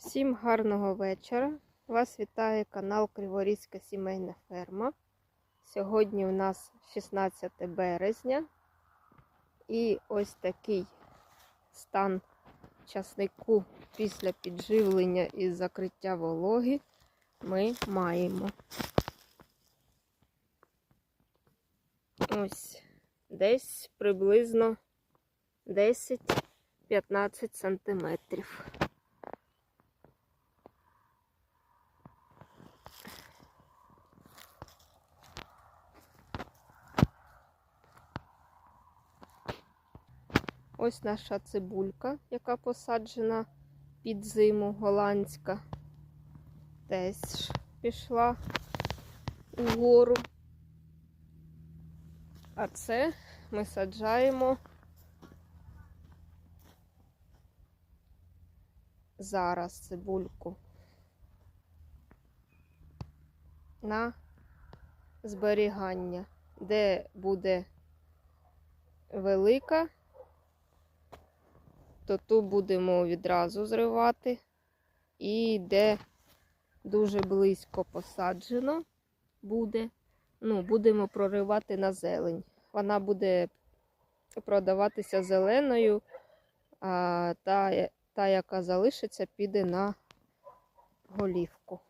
Всім гарного вечора. Вас вітає канал Криворізька сімейна ферма. Сьогодні у нас 16 березня. І ось такий стан часнику після підживлення і закриття вологи ми маємо. Ось десь приблизно 10-15 сантиметрів. Ось наша цибулька, яка посаджена під зиму голландська. Теж пішла угору. А це ми саджаємо зараз цибульку на зберігання, де буде велика то ту будемо відразу зривати. І де дуже близько посаджено буде, ну, будемо проривати на зелень. Вона буде продаватися зеленою, а та, та яка залишиться, піде на голівку.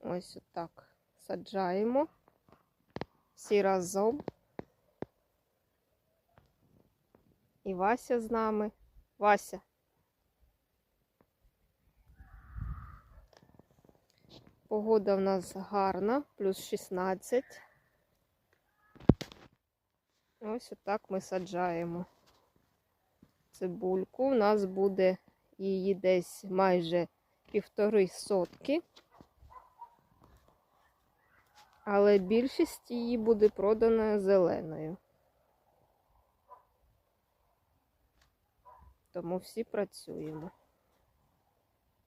Ось отак саджаємо всі разом. І Вася з нами. Вася. Погода в нас гарна, плюс 16. Ось отак ми саджаємо цибульку. У нас буде її десь майже півтори сотки. Але більшість її буде продана зеленою. Тому всі працюємо.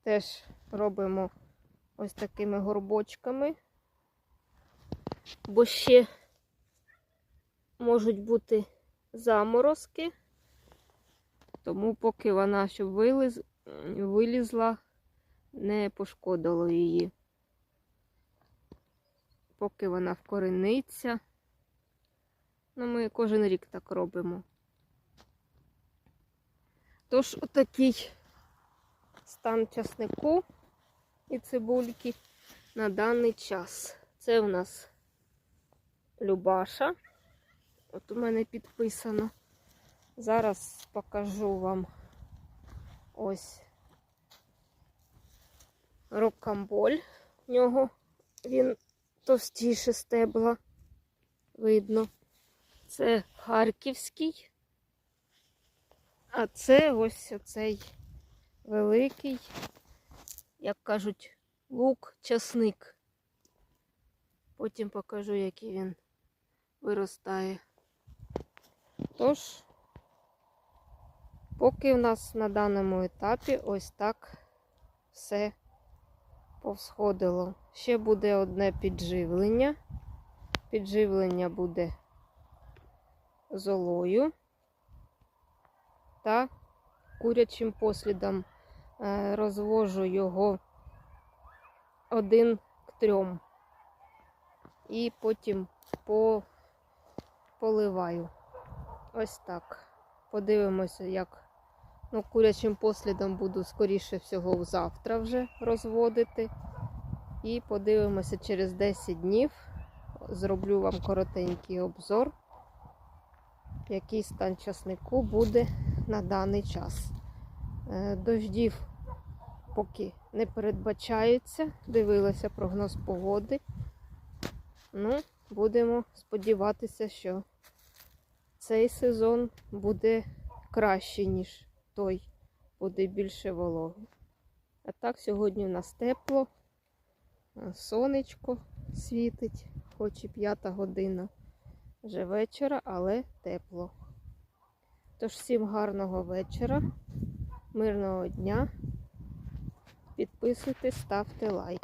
Теж робимо ось такими горбочками, бо ще можуть бути заморозки, тому поки вона щоб виліз, вилізла, не пошкодило її. Поки вона вкорениться. Ну, ми кожен рік так робимо. Тож отакий стан часнику і цибульки на даний час. Це у нас Любаша. От у мене підписано. Зараз покажу вам ось рокамболь. В нього він товстіше стебла. Видно. Це харківський. А це ось оцей великий, як кажуть, лук-часник. Потім покажу, який він виростає. Тож, поки в нас на даному етапі ось так все повсходило. Ще буде одне підживлення. Підживлення буде золою та курячим послідом е, розвожу його один к трьом. І потім по... поливаю. Ось так. Подивимося, як ну, курячим послідом буду, скоріше всього, завтра вже розводити. І подивимося через 10 днів. Зроблю вам коротенький обзор, який стан часнику буде на даний час. Е, дождів поки не передбачається. Дивилася прогноз погоди. Ну, будемо сподіватися, що цей сезон буде краще, ніж той, буде більше вологи. А так, сьогодні у нас тепло, е, сонечко світить, хоч і п'ята година вже вечора, але тепло. Тож всім гарного вечора, мирного дня. Підписуйтесь, ставте лайк.